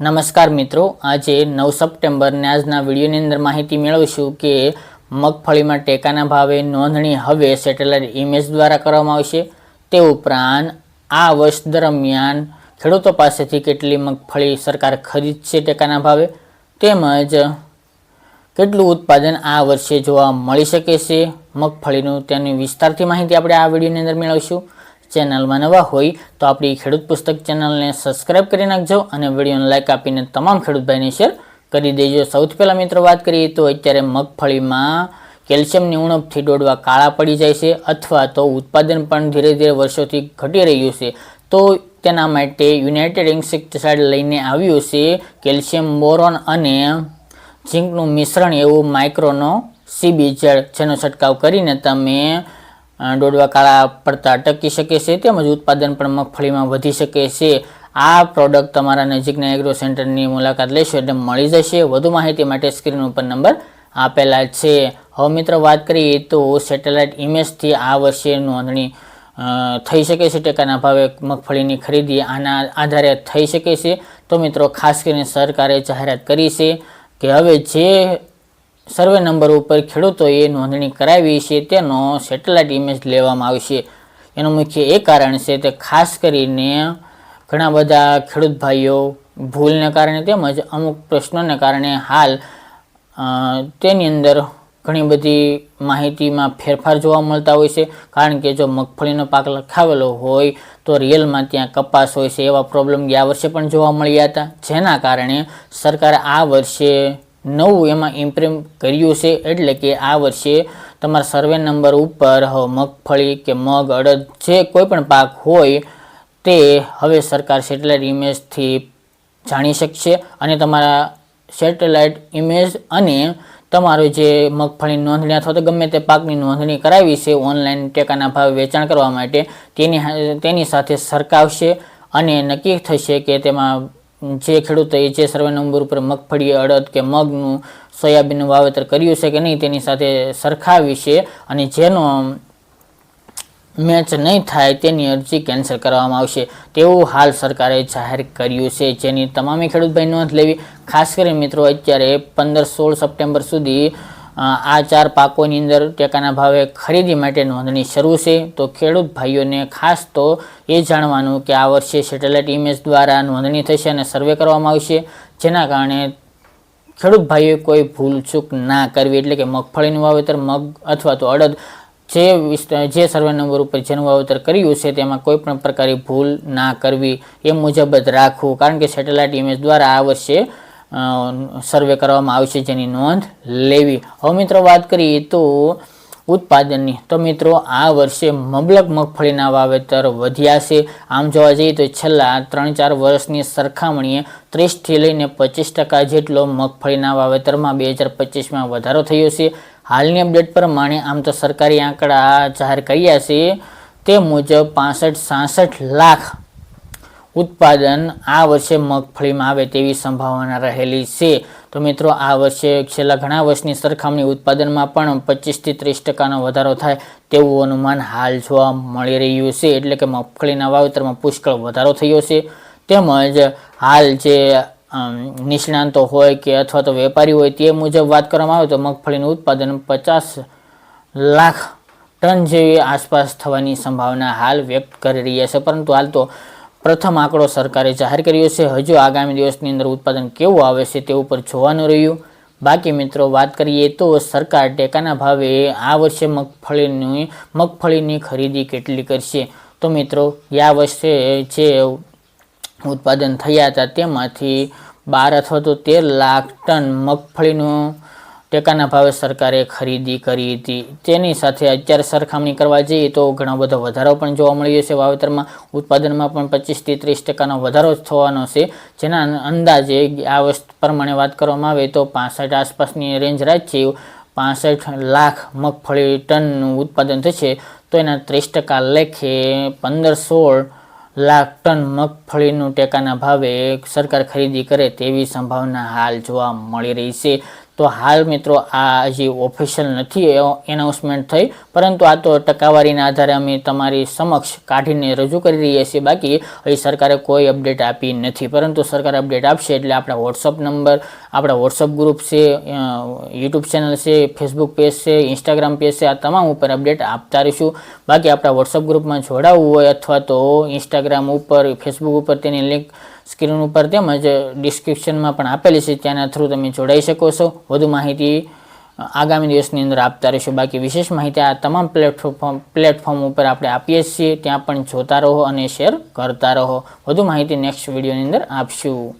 નમસ્કાર મિત્રો, આજે નવ સપ્ટેમ્બરને આજના વિડીયોની અંદર માહિતી મેળવીશું કે મગફળીમાં ટેકાના ભાવે નોંધણી હવે સેટેલાઇટ ઇમેજ દ્વારા કરવામાં આવશે. તે ઉપરાંત આ વર્ષ દરમિયાન ખેડૂતો પાસેથી કેટલી મગફળી સરકાર ખરીદશે ટેકાના ભાવે, તેમજ કેટલું ઉત્પાદન આ વર્ષે જોવા મળી શકે છે. મગફળીનું તેની વિસ્તારથી માહિતી આપણે આ વિડીયોની અંદર મેળવીશું. ચેનલમાં નવા હોય તો આપણી ખેડૂત પુસ્તક ચેનલને સબસ્ક્રાઇબ કરી નાખજો અને વિડીયોને લાઇક આપીને તમામ ખેડૂત ભાઈને શેર કરી દેજો. સૌથી પહેલાં મિત્રો વાત કરીએ તો અત્યારે મગફળીમાં કેલ્શિયમની ઉણપથી દોડવા કાળા પડી જાય છે અથવા તો ઉત્પાદન પણ ધીરે ધીરે વર્ષોથી ઘટી રહ્યું છે. તો તેના માટે યુનાઇટેડ ઇન્સેક્ટિસાઇડ લઈને આવ્યું છે કેલ્શિયમ, બોરોન અને ઝીંકનું મિશ્રણ એવું માઇક્રોનો સીબી જેલ જેનો છંટકાવ કરીને તમે અ, દોડવા કાળા પડતા અટકી શકે છે તેમજ ઉત્પાદન પણ મગફળીમાં વધી શકે છે. આ પ્રોડક્ટ તમારા નજીકના એગ્રો સેન્ટરની મુલાકાત લેશો એટલે મળી જશે. વધુ માહિતી માટે સ્ક્રીન ઉપર નંબર આપેલા છે. હવે મિત્રો વાત કરીએ તો સેટેલાઇટ ઇમેજથી આ વર્ષે નોંધણી થઈ શકે છે ટેકાના ભાવે મગફળીની ખરીદી આના આધારે થઈ શકે છે. તો મિત્રો ખાસ કરીને સરકારે જાહેરાત કરી છે કે હવે જે સર્વે નંબર ઉપર ખેડૂતોએ નોંધણી કરાવી છે, તેનો સેટેલાઇટ ઇમેજ લેવામાં આવશે એનું મુખ્ય એ કારણ છે તે ખાસ કરીને ઘણા બધા ખેડૂત ભાઈઓ ભૂલને કારણે તેમજ અમુક પ્રશ્નોને કારણે હાલ તેની અંદર ઘણી બધી માહિતીમાં ફેરફાર જોવા મળતા હોય છે. કારણ કે જો મગફળીનો પાક લખાવેલો હોય, તો રિયલમાં ત્યાં કપાસ હોય છે, એવા પ્રોબ્લેમ ગયા વર્ષે પણ જોવા મળ્યા હતા. જેના કારણે સરકાર આ વર્ષે નવું એમાં ઇમ્પ્રેમ કર્યું છે, એટલે કે આ વર્ષે તમારા સર્વે નંબર ઉપર મગફળી કે મગ, અડદ જે કોઈ પણ પાક હોય તે હવે સરકાર સેટેલાઇટ ઇમેજથી જાણી શકશે અને તમારા સેટેલાઇટ ઇમેજ અને તમારો જે મગફળી નોંધણી અથવા તો ગમે તે પાકની નોંધણી કરાવી છે ઓનલાઈન ટેકાના ભાવે વેચાણ કરવા માટે, તેની તેની સાથે સરકાવશે અને નક્કી થશે કે તેમાં જે ખેડૂતોએ જે સર્વે નંબર ઉપર મગફળી અડદ કે મગનું સોયાબીનનું વાવેતર કર્યું છે કે નહીં, તેની સાથે સરખાવી છે અને જેનો મેચ નહીં થાય તેની અરજી કેન્સલ કરવામાં આવશે. તેવું હાલ સરકારે જાહેર કર્યું છે. જેની તમામે ખેડૂત ભાઈ નોંધ લેવી. ખાસ કરીને મિત્રો, અત્યારે પંદર સોળ સપ્ટેમ્બર સુધી આ ચાર પાકોની અંદર ટેકાના ભાવે ખરીદી માટે નોંધણી શરૂ છે. તો ખેડૂત ભાઈઓને ખાસ તો એ જાણવાનું કે આ વર્ષે સેટેલાઇટ ઇમેજ દ્વારા નોંધણી થશે અને સર્વે કરવામાં આવશે. જેના કારણે ખેડૂત ભાઈઓએ કોઈ ભૂલચૂક ના કરવી, એટલે કે મગફળીનું વાવેતર, મગ અથવા તો અડદ જે વિસ્તાર જે સર્વે નંબર ઉપર જેનું વાવેતર કર્યું છે તેમાં કોઈ પણ પ્રકારે ભૂલ ના કરવી એ મુજબ જ રાખવું. કારણ કે સેટેલાઇટ ઇમેજ દ્વારા આ વર્ષે સર્વે કરવામાં આવશે જેની નોંધ લેવી. હવે મિત્રો વાત કરીએ તો ઉત્પાદનની. તો મિત્રો, આ વર્ષે મબલક મગફળીના વાવેતર વધ્યા છે. આમ જોવા જઈએ તો છેલ્લા ત્રણ ચાર વર્ષની સરખામણીએ ત્રીસથી લઈને પચીસ ટકા જેટલો મગફળીના વાવેતરમાં બે હજાર પચીસમાં વધારો થયો છે. હાલની અપડેટ પ્રમાણે આમ તો સરકારી આંકડા જાહેર કર્યા છે. તે મુજબ પાસઠ સાસઠ લાખ ઉત્પાદન આ વર્ષે મગફળીમાં આવે તેવી સંભાવના રહેલી છે. તો મિત્રો, આ વર્ષે છેલ્લા ઘણા વર્ષની સરખામણી ઉત્પાદનમાં પણ પચીસથી ત્રીસ ટકાનો વધારો થાય તેવું અનુમાન હાલ જોવા મળી રહ્યું છે. એટલે કે મગફળીના વાવેતરમાં પુષ્કળ વધારો થયો છે. તેમજ હાલ જે નિષ્ણાંતો હોય કે અથવા તો વેપારી હોય તે મુજબ વાત કરવામાં આવે તો મગફળીનું ઉત્પાદન પચાસ લાખ ટન જેવી આસપાસ થવાની સંભાવના હાલ વ્યક્ત કરી રહ્યા છે. પરંતુ હાલ તો પ્રથમ આંકડો સરકારે જાહેર કર્યો છે. હજુ આગામી દિવસની અંદર ઉત્પાદન કેવું આવે છે તે ઉપર જોવાનું રહ્યું. બાકી મિત્રો વાત કરીએ તો સરકાર ટેકાના ભાવે આ વર્ષે મગફળીની મગફળીની ખરીદી કેટલી કરશે? તો મિત્રો, યા વર્ષે જે ઉત્પાદન થયા હતા તેમાંથી બાર અથવા તો તેર લાખ ટન મગફળીનું ટેકાના ભાવે સરકારે ખરીદી કરી હતી. તેની સાથે અત્યારે સરખામણી કરવા જઈએ તો ઘણો બધો વધારો પણ જોવા મળ્યો છે. વાવેતરમાં ઉત્પાદનમાં પણ પચીસથી ત્રીસ ટકાનો વધારો થવાનો છે. જેના અંદાજે આ વસ્તુ પ્રમાણે વાત કરવામાં આવે તો પાસઠ આસપાસની રેન્જ રાખીએ પાસઠ લાખ મગફળી ટનનું ઉત્પાદન થશે. તો એના ત્રીસ ટકા લેખે પંદર સોળ લાખ ટન મગફળીનું ટેકાના ભાવે સરકાર ખરીદી કરે તેવી સંભાવના હાલ જોવા મળી રહી છે. તો હાલ મિત્રો આ હજી ઓફિશિયલ નથી એનાઉન્સમેન્ટ થઈ, પરંતુ આ તો ટકાવારીના આધારે અમે તમારી સમક્ષ કાઢીને રજૂ કરી રહ્યા છીએ. બાકી હજી સરકારે કોઈ અપડેટ આપી નથી, પરંતુ સરકાર અપડેટ આપશે એટલે આપણા વોટ્સઅપ નંબર આપણા વોટ્સઅપ ગ્રુપ છે યુટ્યુબ ચેનલ છે ફેસબુક પેજ છે ઇન્સ્ટાગ્રામ પેજ છે, આ તમામ ઉપર અપડેટ આપતા રહીશું. બાકી આપણા વોટ્સઅપ ગ્રુપમાં જોડાવવું હોય અથવા તો ઇન્સ્ટાગ્રામ ઉપર ફેસબુક ઉપર તેની લિંક સ્ક્રીન ઉપર તેમજ ડિસ્ક્રિપ્શનમાં પણ આપેલી છે, તેના થ્રુ તમે જોડાઈ શકો છો. વધુ માહિતી આગામી દિવસની અંદર આપતા રહીશું. બાકી વિશેષ માહિતી આ તમામ પ્લેટફોર્મ પ્લેટફોર્મ ઉપર આપણે આપીએ છીએ. ત્યાં પણ જોતા રહો અને શેર કરતા રહો. વધુ માહિતી નેક્સ્ટ વિડીયોની અંદર આપશું.